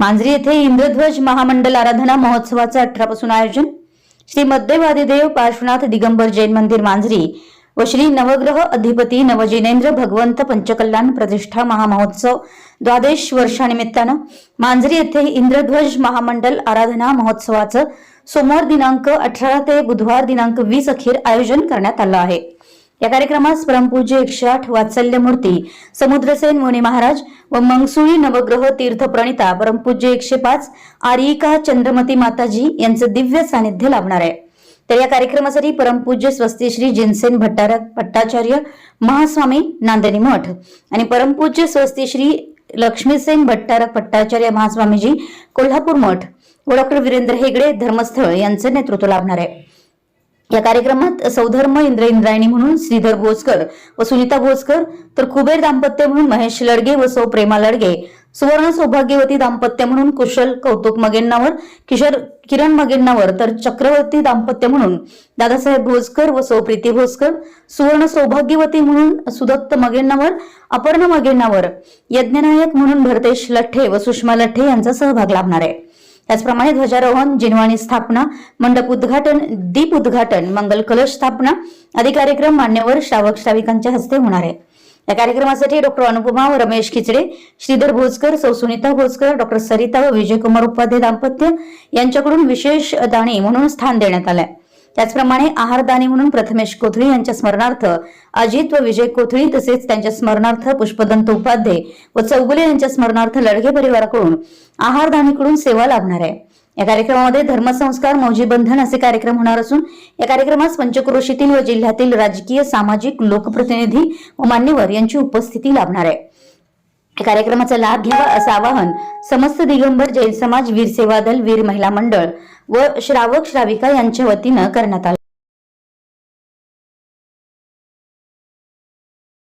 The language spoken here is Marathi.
मांजरी येथे इंद्रध्वज महामंडल आराधना महोत्सवाचं अठरापासून आयोजन. श्री मध्यवादिदेव पार्श्वनाथ दिगंबर जैन मंदिर मांजरी व श्री नवग्रह अधिपती नवजिनेंद्र भगवंत पंचकल्याण प्रतिष्ठा महामहोत्सव द्वादश वर्षानिमित्तानं मांजरी येथे इंद्रध्वज महामंडल आराधना महोत्सवाचं सोमवार दिनांक अठरा ते बुधवार दिनांक वीस अखेर आयोजन करण्यात आलं आहे. या कार्यक्रमास परमपूज्य एकशे आठ वात्सल्य मूर्ती समुद्रसेन मुनी महाराज व मंगसुळी नवग्रह तीर्थ प्रणिता परमपूज्य एकशे पाच आर्यिका चंद्रमती माताजी यांचं दिव्य सानिध्य लाभणार आहे. तर या कार्यक्रमासाठी परमपूज्य स्वस्ती श्री जिनसेन भट्टार भट्टाचार्य महास्वामी नांदणी मठ आणि परमपूज्य स्वस्ती श्री लक्ष्मीसेन भट्टारक भट्टाचार्य महास्वामीजी कोल्हापूर मठ व डॉक्टर वीरेंद्र हेगडे धर्मस्थळ यांचं नेतृत्व लाभणार आहे. या कार्यक्रमात सौधर्म इंद्र इंद्रायणी म्हणून श्रीधर भोजकर व सुनीता भोजकर तर कुबेर दाम्पत्य म्हणून महेश लडगे व सौ प्रेमा लडगे सुवर्ण सौभाग्यवती दाम्पत्य म्हणून कुशल कौतुक मगेंनावर किशोर किरण मगेंनावर तर चक्रवर्ती दाम्पत्य म्हणून दादासाहेब भोजकर व सौ प्रीती भोजकर सुवर्ण सौभाग्यवती म्हणून सुदत्त मगेंनावर अपर्णा मगेंनावर यज्ञनायक म्हणून भरतेश लठ्ठे व सुषमा लठ्ठे यांचा सहभाग लाभणार. आहे त्याचप्रमाणे ध्वजारोहण जिनवाणी स्थापना मंडप उद्घाटन दीप उद्घाटन मंगल कलश स्थापना आदी कार्यक्रम मान्यवर श्रावक श्राविकांच्या हस्ते होणार आहे. या कार्यक्रमासाठी डॉक्टर अनुपमा व रमेश खिचडे श्रीधर भोजकर सौ सुनीता भोजकर डॉक्टर सरिता व विजयकुमार उपाध्ये दाम्पत्य यांच्याकडून विशेष दाणी म्हणून स्थान देण्यात आलंय. त्याचप्रमाणे आहारदानी म्हणून प्रथमेश कोथळी यांच्या स्मरणार्थ अजित व विजय कोथळी तसेच त्यांच्या स्मरणार्थ पुष्पदंत उपाध्ये व चौगुले यांच्या स्मरणार्थ लडगे परिवाराकडून आहारदानीकडून सेवा लाभणार आहे. या कार्यक्रमामध्ये धर्मसंस्कार मौजी बंधन असे कार्यक्रम होणार असून या कार्यक्रमास पंचक्रोशीतील व जिल्ह्यातील राजकीय सामाजिक लोकप्रतिनिधी व मान्यवर यांची उपस्थिती लाभणार आहे. या कार्यक्रमाचा लाभ घ्यावा असं आवाहन समस्त दिगंबर जैन समाज वीर सेवा दल वीर महिला मंडळ व श्रावक श्राविका यांच्या वतीनं करण्यात आलं.